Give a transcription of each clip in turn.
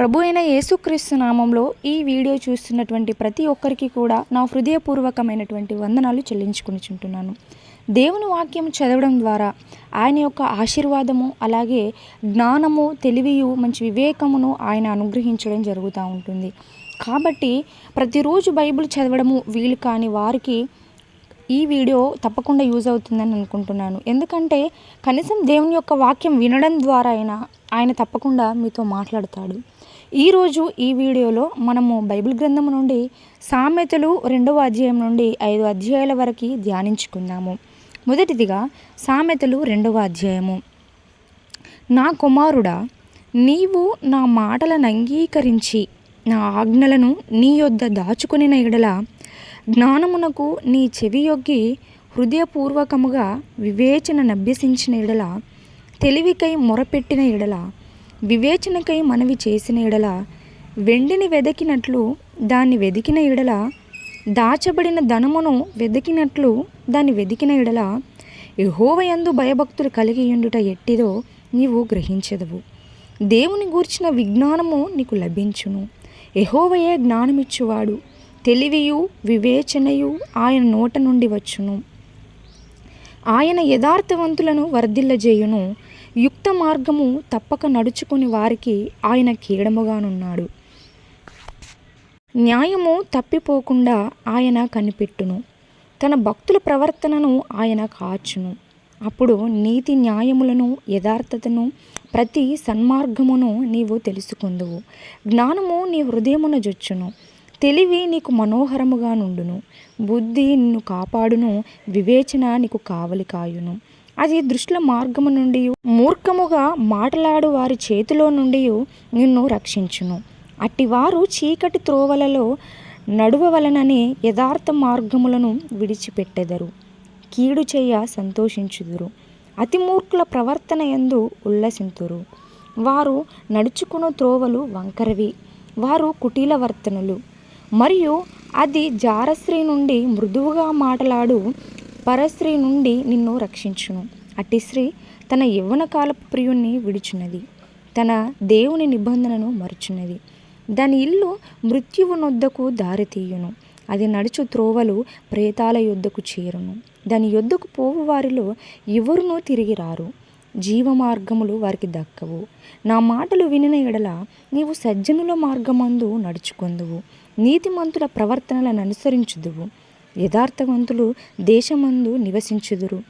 ప్రభు అయిన యేసుక్రీస్తు నామంలో ఈ వీడియో చూస్తున్నటువంటి ప్రతి ఒక్కరికి కూడా నా హృదయపూర్వకమైనటువంటి వందనాలు చెల్లించుకునిచుంటున్నాను దేవుని వాక్యం చదవడం ద్వారా ఆయన యొక్క ఆశీర్వాదము అలాగే జ్ఞానము తెలివియు మంచి వివేకమును ఆయన అనుగ్రహించడం జరుగుతూ ఉంటుంది. కాబట్టి ప్రతిరోజు బైబిల్ చదవడము వీలు కాని వారికి ఈ వీడియో తప్పకుండా యూజ్ అవుతుందని అనుకుంటున్నాను. ఎందుకంటే కనీసం దేవుని యొక్క వాక్యం వినడం ద్వారా అయినా ఆయన తప్పకుండా మీతో మాట్లాడతాడు. ఈరోజు ఈ వీడియోలో మనము బైబిల్ గ్రంథం నుండి సామెతలు రెండవ అధ్యాయం నుండి ఐదు అధ్యాయాల వరకు ధ్యానించుకుందాము. మొదటిదిగా సామెతలు రెండవ అధ్యాయము. నా కుమారుడా నీవు నా మాటలను అంగీకరించి నా ఆజ్ఞలను నీ యొద్ద దాచుకునిన ఎడల జ్ఞానమునకు నీ చెవి యొగ్గి హృదయపూర్వకముగా వివేచన నభ్యసించిన ఎడల తెలివికై మొరపెట్టిన ఎడల వివేచనకై మనవి చేసిన ఎడల వెండిని వెదకినట్లు దాన్ని వెదికిన ఎడల దాచబడిన ధనమును వెదికినట్లు దాన్ని వెదికిన ఎడల యహోవయందు భయభక్తులు కలిగి ఉండుట ఎట్టిదో నీవు గ్రహించదవు. దేవుని గూర్చిన విజ్ఞానము నీకు లభించును. యహోవయే జ్ఞానమిచ్చువాడు. తెలివియు వివేచనయు ఆయన నోట నుండి వచ్చును. ఆయన యథార్థవంతులను వర్ధిల్లజేయును. యుక్త మార్గము తప్పక నడుచుకుని వారికి ఆయన కీడముగానున్నాడు న్యాయము తప్పిపోకుండా ఆయన కనిపెట్టును. తన భక్తుల ప్రవర్తనను ఆయన కాచును. అప్పుడు నీతి న్యాయములను యథార్థతను ప్రతి సన్మార్గమును నీవు తెలుసుకుందువు. జ్ఞానము నీ హృదయమున జొచ్చును. తెలివి నీకు మనోహరముగా నుండును బుద్ధి నిన్ను కాపాడును. వివేచన నీకు కావలి కాయును. అది దృష్టిల మార్గము నుండి మూర్ఖముగా మాటలాడు వారి చేతిలో నుండి నిన్ను రక్షించును. అట్టివారు చీకటి త్రోవలలో నడువవలనని యథార్థ మార్గములను విడిచిపెట్టెదరు. కీడు చేయ సంతోషించుదురు. అతి మూర్ఖుల ప్రవర్తన ఎందు ఉల్లసింతురు. వారు నడుచుకున్న త్రోవలు వంకరవి. వారు కుటీల వర్తనులు. మరియు అది జారశ్రీ నుండి మృదువుగా మాటలాడు పరస్త్రీ నుండి నిన్ను రక్షించును. అట్టి స్త్రీ తన యవ్వన కాలపు ప్రియుణ్ణి విడుచున్నది తన దేవుని నిబంధనను మరుచున్నది. దాని ఇల్లు మృత్యువు నొద్దకు దారితీయును. అది నడుచు త్రోవలు ప్రేతాల యొద్దకు చేరును. దాని యొద్దకు పోవు వారిలో ఎవరునూ తిరిగి రారు. జీవ మార్గములు వారికి దక్కవు. నా మాటలు వినిన ఎడల నీవు సజ్జనుల మార్గమందు నడుచుకొందువు. నీతిమంతుల ప్రవర్తనలను అనుసరించుదువు. యథార్థవంతులు దేశమందు నివసించుదురు.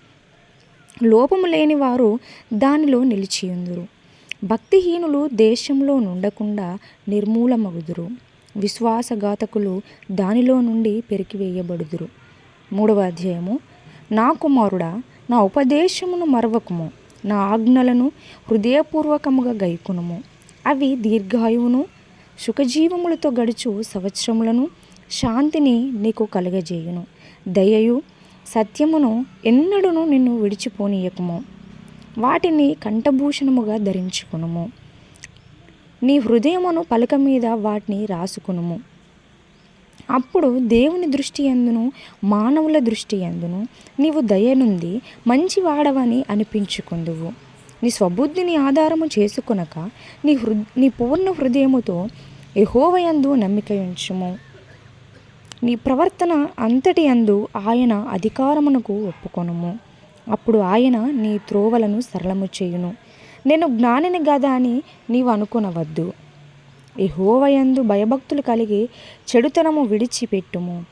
లోపము లేని వారు దానిలో నిలిచియుందురు. భక్తిహీనులు దేశంలో నుండకుండా నిర్మూలమగుదురు. విశ్వాసఘాతకులు దానిలో నుండి పెరికివేయబడుదురు. మూడవ అధ్యాయము. నా కుమారుడా నా ఉపదేశమును మరవకుము. నా ఆజ్ఞలను హృదయపూర్వకముగా గైకునుము. అవి దీర్ఘాయువును సుఖజీవములతో గడుచు సంవత్సరములను శాంతిని నీకు కలుగజేయును. దయయు సత్యమును ఎన్నడూను నిన్ను విడిచిపోనీయకుము. వాటిని కంఠభూషణముగా ధరించుకునుము. నీ హృదయమును పలక మీద వాటిని రాసుకునుము. అప్పుడు దేవుని దృష్టి ఎందును? మానవుల దృష్టి ఎందును? నీవు దయనుంది మంచివాడవని అనిపించుకుందువు. నీ స్వబుద్ధిని ఆధారము చేసుకునక నీ హృ నీ పూర్ణ హృదయముతో యహోవయందు నమ్మిక ఉంచుము నీ ప్రవర్తన అంతటి అందు ఆయన అధికారమునకు ఒప్పుకొనుము. అప్పుడు ఆయన నీ త్రోవలను సరళము చేయును. నేను జ్ఞానిని గదా అని నీవు అనుకునవద్దు. యహోవయందు భయభక్తులు కలిగి చెడుతనము విడిచిపెట్టుము.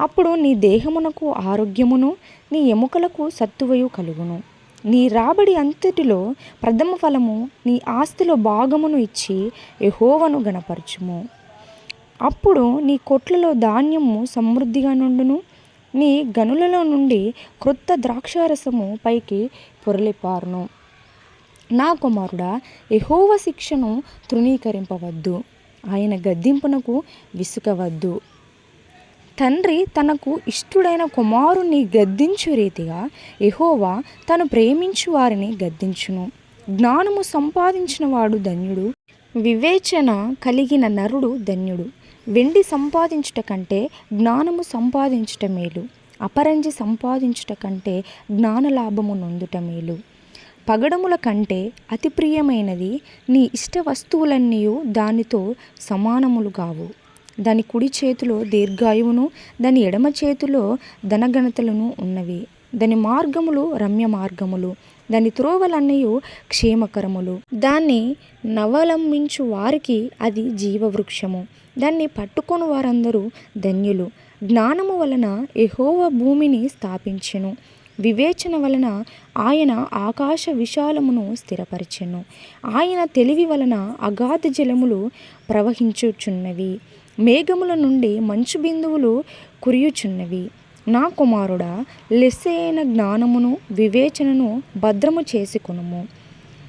అప్పుడు నీ దేహమునకు ఆరోగ్యమును నీ ఎముకలకు సత్తువయు కలుగును. నీ రాబడి అంతటిలో ప్రథమ ఫలము నీ ఆస్తిలో భాగమును ఇచ్చి యహోవను గణపరచుము. అప్పుడు నీ కొట్లలో ధాన్యము సమృద్ధిగా నుండును. నీ గనులలో నుండి క్రొత్త ద్రాక్షారసము పైకి పొరలిపారును. నా కుమారుడా ఎహోవ శిక్షను తృణీకరింపవద్దు. ఆయన గద్దింపునకు విసుకవద్దు తండ్రి తనకు ఇష్టుడైన కుమారుణ్ణి గద్దించు రీతిగా ఎహోవా తను ప్రేమించు వారిని గద్దించును. జ్ఞానము సంపాదించిన వాడు ధన్యుడు. వివేచన కలిగిన నరుడు ధన్యుడు. వెండి సంపాదించుట కంటే జ్ఞానము సంపాదించుట మేలు. అపరంజి సంపాదించుట కంటే జ్ఞానలాభము నొందుట మేలు. పగడముల కంటే అతి ప్రియమైనది నీ ఇష్ట వస్తువులన్నీ దానితో సమానములు కావు దాని కుడి చేతిలో దీర్ఘాయువును దాని ఎడమ చేతిలో ధనఘనతలను ఉన్నవి. దాని మార్గములు రమ్య మార్గములు. దాని త్రోవలన్నయు క్షేమకరములు. దాన్ని నవలంబించు వారికి అది జీవవృక్షము. దాన్ని పట్టుకొని వారందరూ ధన్యులు. జ్ఞానము వలన ఎహోవ భూమిని స్థాపించెను. వివేచన వలన ఆయన ఆకాశ విశాలమును స్థిరపరచెను. ఆయన తెలివి వలన అగాధ జలములు ప్రవహించుచున్నవి. మేఘముల నుండి మంచు బిందువులు కురియుచున్నవి. నా కుమారుడా లెస్సైన జ్ఞానమును వివేచనను భద్రము చేసుకొనుము.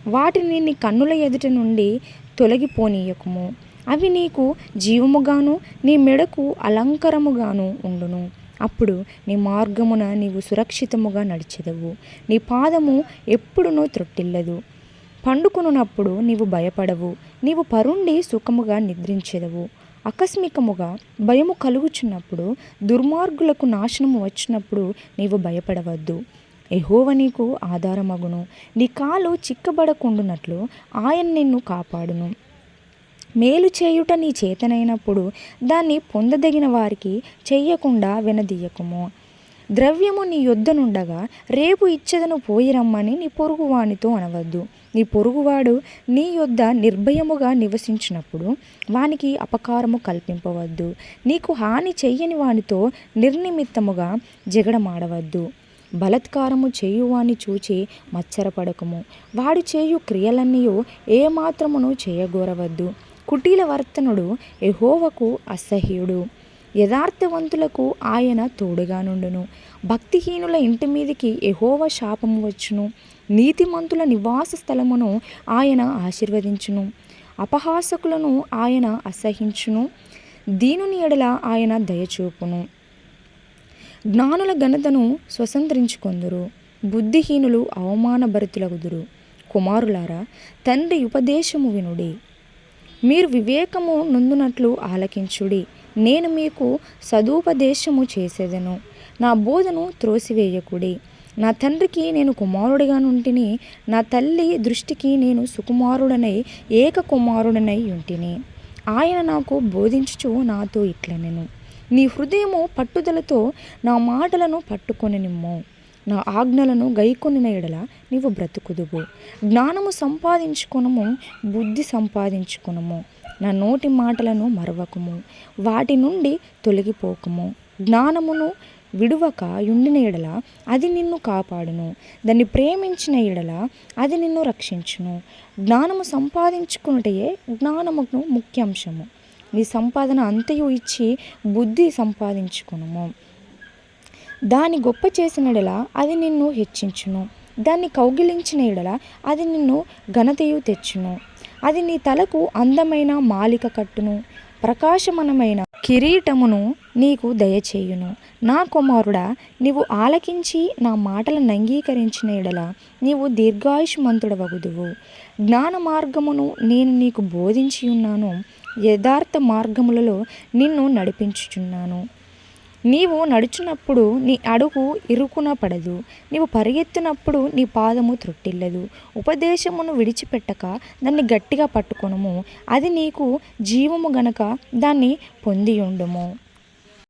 వాటిని నీ కన్నుల ఎదుట నుండి తొలగిపోనీయకుము. అవి నీకు జీవముగాను నీ మెడకు అలంకరముగాను ఉండును. అప్పుడు నీ మార్గమున నీవు సురక్షితముగా నడిచెదవు. నీ పాదము ఎప్పుడునూ త్రొట్టిల్లదు. పండుకొనున్నప్పుడు నీవు భయపడవు. నీవు పరుండి సుఖముగా నిద్రించెదవు. ఆకస్మికముగా భయము కలుగుచున్నప్పుడు దుర్మార్గులకు నాశనము వచ్చినప్పుడు నీవు భయపడవద్దు. ఎహోవ నీకు ఆధారమగును. నీ కాలు చిక్కబడకుండునట్లు ఆయన నిన్ను కాపాడును. మేలు చేయుట నీ చేతనైనప్పుడు దాన్ని పొందదగిన వారికి చెయ్యకుండా వినదీయకుము. ద్రవ్యము నీ యొద్దనుండగా రేపు ఇచ్చేదను పోయి రమ్మని నీ పొరుగువానితో అనవద్దు. నీ పొరుగువాడు నీ యొద్ద నిర్భయముగా నివసించినప్పుడు వానికి అపకారము కల్పింపవద్దు. నీకు హాని చెయ్యని వానితో నిర్నిమిత్తముగా జగడమాడవద్దు. బలత్కారము చేయువాని చూచి మచ్చరపడకము. వాడు చేయు క్రియలన్నీ ఏమాత్రమును చేయగోరవద్దు. కుటీల వర్తనుడు ఎహోవకు అసహ్యుడు. యథార్థవంతులకు ఆయన తోడుగా నుండును. భక్తిహీనుల ఇంటి మీదికి ఎహోవ శాపము వచ్చును. నీతిమంతుల నివాస స్థలమును ఆయన ఆశీర్వదించును. అపహాసకులను ఆయన అసహించును. దీనుని ఎడల ఆయన దయచూపును జ్ఞానుల ఘనతను స్వతంత్రించుకొందురు. బుద్ధిహీనులు అవమానభరితులగుదురు. కుమారులారా తండ్రి ఉపదేశము వినుడి. మీరు వివేకము నొందునట్లు ఆలకించుడి. నేను మీకు సదుపదేశము చేసేదను. నా బోధను త్రోసివేయకుడి. నా తండ్రికి నేను కుమారుడిగా నుంటిని నా తల్లి దృష్టికి నేను సుకుమారుడనై ఏక కుమారుడనై ఉంటిని. ఆయన నాకు బోధించుచు నాతో ఇట్లనెను. నీ హృదయము పట్టుదలతో నా మాటలను పట్టుకొని నిమ్ము నా ఆజ్ఞలను గైకొనిన ఎడల నీవు బ్రతుకుదువు. జ్ఞానము సంపాదించుకునము బుద్ధి సంపాదించుకునము. నా నోటి మాటలను మరవకుము. వాటి నుండి తొలగిపోకము. జ్ఞానమును విడువక ఉండిన ఎడల అది నిన్ను కాపాడును. దాన్ని ప్రేమించిన ఎడల అది నిన్ను రక్షించును. జ్ఞానము సంపాదించుకున్నటయే జ్ఞానమును ముఖ్యాంశము. నీ సంపాదన అంతయు ఇచ్చి బుద్ధి సంపాదించుకునుము. దాని గొప్ప చేసిన ఎడల అది నిన్ను హెచ్చించును. దాన్ని కౌగిలించిన ఎడల అది నిన్ను ఘనతయు తెచ్చును. అది నీ తలకు అందమైన మాలిక కట్టును ప్రకాశమనమైన కిరీటమును నీకు దయచేయును. నా కుమారుడా నీవు ఆలకించి నా మాటలను అంగీకరించిన ఎడల నీవు దీర్ఘాయుష్మంతుడవగుదువు. జ్ఞాన మార్గమును నేను నీకు బోధించి ఉన్నాను యథార్థ మార్గములలో నిన్ను నడిపించుచున్నాను. నీవు నడుచున్నప్పుడు నీ అడుగు ఇరుకున పడదు నీవు పరిగెత్తినప్పుడు నీ పాదము త్రొట్టిల్లదు. ఉపదేశమును విడిచిపెట్టక దాన్ని గట్టిగా పట్టుకొనుము. అది నీకు జీవము గనక దాన్ని పొంది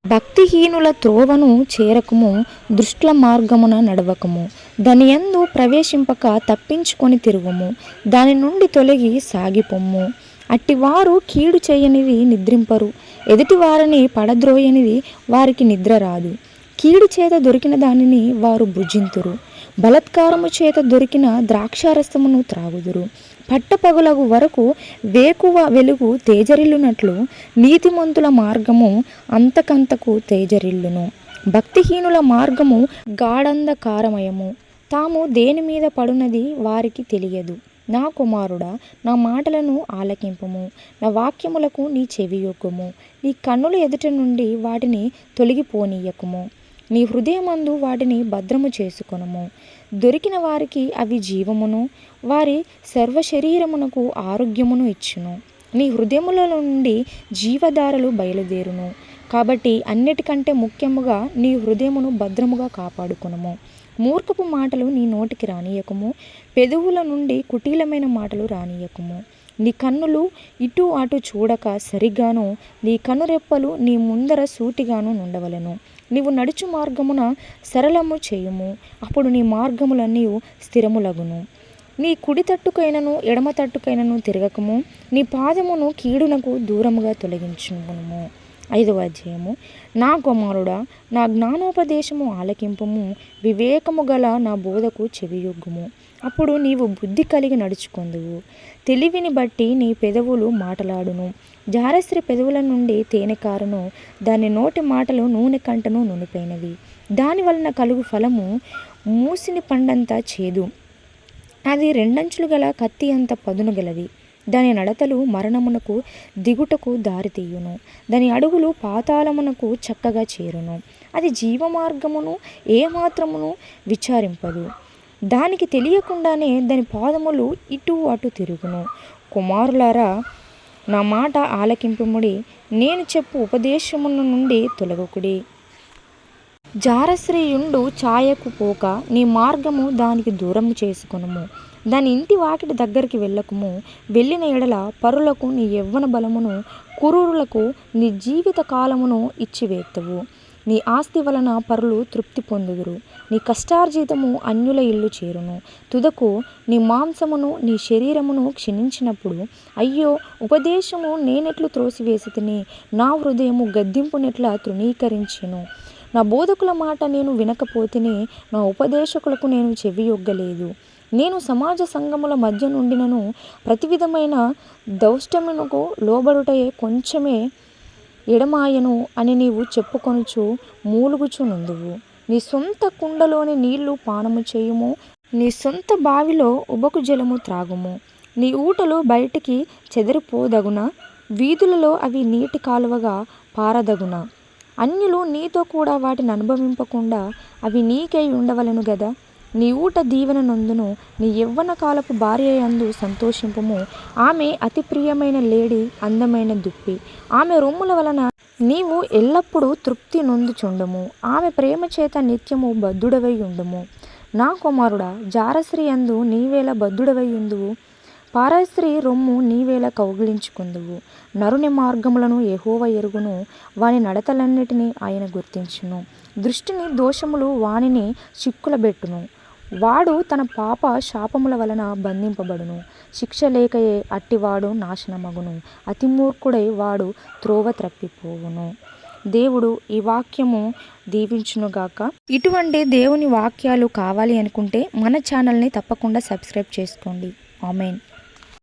భక్తిహీనుల త్రోవను చేరకము దుష్టుల మార్గమున నడవకము. దాని యందు ప్రవేశింపక తప్పించుకొని తిరుగుము. దాని నుండి తొలగి సాగిపోము అట్టివారు కీడు చేయనిది నిద్రింపరు ఎదుటి వారిని పడద్రోయనిది వారికి నిద్ర రాదు. కీడు చేత దొరికిన దానిని వారు భుజింతురు బలత్కారము చేత దొరికిన ద్రాక్షారసమును త్రాగుదురు. పట్టపగులగు వరకు వేకువ వెలుగు తేజరిల్లునట్లు నీతిమంతుల మార్గము అంతకంతకు తేజరిల్లును. భక్తిహీనుల మార్గము గాఢంధకారమయము. తాము దేని మీద పడునది వారికి తెలియదు. నా కుమారుడా నా మాటలను ఆలకింపుము. నా వాక్యములకు నీ చెవియొక్కుము నీ కన్నుల ఎదుట నుండి వాటిని తొలగిపోనీయకుము. నీ హృదయమందు వాటిని భద్రము చేసుకొనుము. దొరికిన వారికి అవి జీవమును వారి సర్వ శరీరమునకు ఆరోగ్యమును ఇచ్చును. నీ హృదయముల నుండి జీవధారలు బయలుదేరును. కాబట్టి అన్నిటికంటే ముఖ్యముగా నీ హృదయమును భద్రముగా కాపాడుకునుము. మూర్ఖపు మాటలు నీ నోటికి రానియకము. పెదవుల నుండి కుటీలమైన మాటలు రానియకుము. నీ కన్నులు ఇటు అటు చూడక సరిగ్గాను నీ కనురెప్పలు నీ ముందర సూటిగాను నుండవలెను. నీవు నడుచు మార్గమున సరళము చేయుము అప్పుడు నీ మార్గములన్నీ స్థిరములగును. నీ కుడి తట్టుకైనను ఎడమ తట్టుకైనను తిరగకము నీ పాదమును కీడునకు దూరముగా తొలగించుకును ఐదవ అధ్యాయము. నా కుమారుడా నా జ్ఞానోపదేశము ఆలకింపము వివేకము గల నా బోధకు చెవియొగ్గుము. అప్పుడు నీవు బుద్ధి కలిగి నడుచుకొందువు. తెలివిని బట్టి నీ పెదవులు మాటలాడును. జారస్త్రి పెదవుల నుండి తేనె కారును దాని నోటి మాటలు నూనె కంటను నునిపోయినవి దాని వలన కలుగు ఫలము మూసిని పండంతా చేదు. అది రెండంచులు గల కత్తి అంత పదును గలది. దాని నడతలు మరణమునకు దిగుటకు దారితీయును. దాని అడుగులు పాతాళమునకు చక్కగా చేరును. అది జీవమార్గమును ఏమాత్రమును విచారింపదు. దానికి తెలియకుండానే దాని పాదములు ఇటు అటు తిరుగును. కుమారులారా నా మాట ఆలకింపుముడి నేను చెప్పు ఉపదేశముల నుండి తొలగకుడి. జారశ్రీయుండు ఛాయకు పోక నీ మార్గము దానికి దూరము చేసుకునుము. దాని ఇంటి వాకిటి దగ్గరికి వెళ్ళకుము. వెళ్ళిన ఎడల పరులకు నీ యవ్వన బలమును కురూరులకు నీ జీవిత కాలమును ఇచ్చివేత్తవు నీ ఆస్తి వలన పరులు తృప్తి పొందుదురు. నీ కష్టార్జితము అన్యుల ఇల్లు చేరును. తుదకు నీ మాంసమును నీ శరీరమును క్షీణించినప్పుడు అయ్యో ఉపదేశము నేనెట్లు త్రోసివేసి తిని నా హృదయము గద్దింపునెట్ల తృణీకరించెను. నా బోధకుల మాట నేను వినకపోతేనే నా ఉపదేశకులకు నేను చెవియొగ్గలేదు. నేను సమాజ సంఘముల మధ్య నుండినను ప్రతి విధమైన దౌష్టమునకు లోబడుటయే కొంచెమే ఎడమాయను అని నీవు చెప్పుకొనుచు మూలుగుచు నుందువు నీ సొంత కుండలోని నీళ్ళు పానము చేయుము నీ సొంత బావిలో ఉబకు జలము త్రాగుము. నీ ఊటలు బయటికి చెదిరిపోదగున వీధులలో అవి నీటి కాలువగా పారదగున. అన్యులు నీతో కూడా వాటిని అనుభవింపకుండా అవి నీకై ఉండవలను గదా? నీ ఊట దీవెన నందును నీ యవ్వన కాలపు భార్య యందు సంతోషింపము. ఆమె అతి ప్రియమైన లేడి అందమైన దుప్పి. ఆమె రొమ్ముల వలన నీవు ఎల్లప్పుడూ తృప్తి నొందుచుండము. ఆమె ప్రేమ చేత నిత్యము బద్ధుడవై ఉండుము. నా కుమారుడా జారశ్రీ అందు నీవేళ బద్ధుడవై ఉందువు పారాశ్రీ రొమ్ము నీవేళ కౌగిలించుకుందువు. నరుని మార్గములను ఎహోవ ఎరుగును వాని నడతలన్నిటినీ ఆయన గుర్తించును. దృష్టిని దోషములు వానిని చిక్కులబెట్టును. వాడు తన పాప శాపముల వలన బంధింపబడును. శిక్ష లేకయే అట్టివాడు నాశనమగును. అతిమూర్ఖుడై వాడు త్రోవ త్రప్పిపోవును. దేవుడు ఈ వాక్యము దీవించునుగాక ఇటువంటి దేవుని వాక్యాలు కావాలి అనుకుంటే మన ఛానల్ని తప్పకుండా సబ్స్క్రైబ్ చేసుకోండి. ఆమెన్.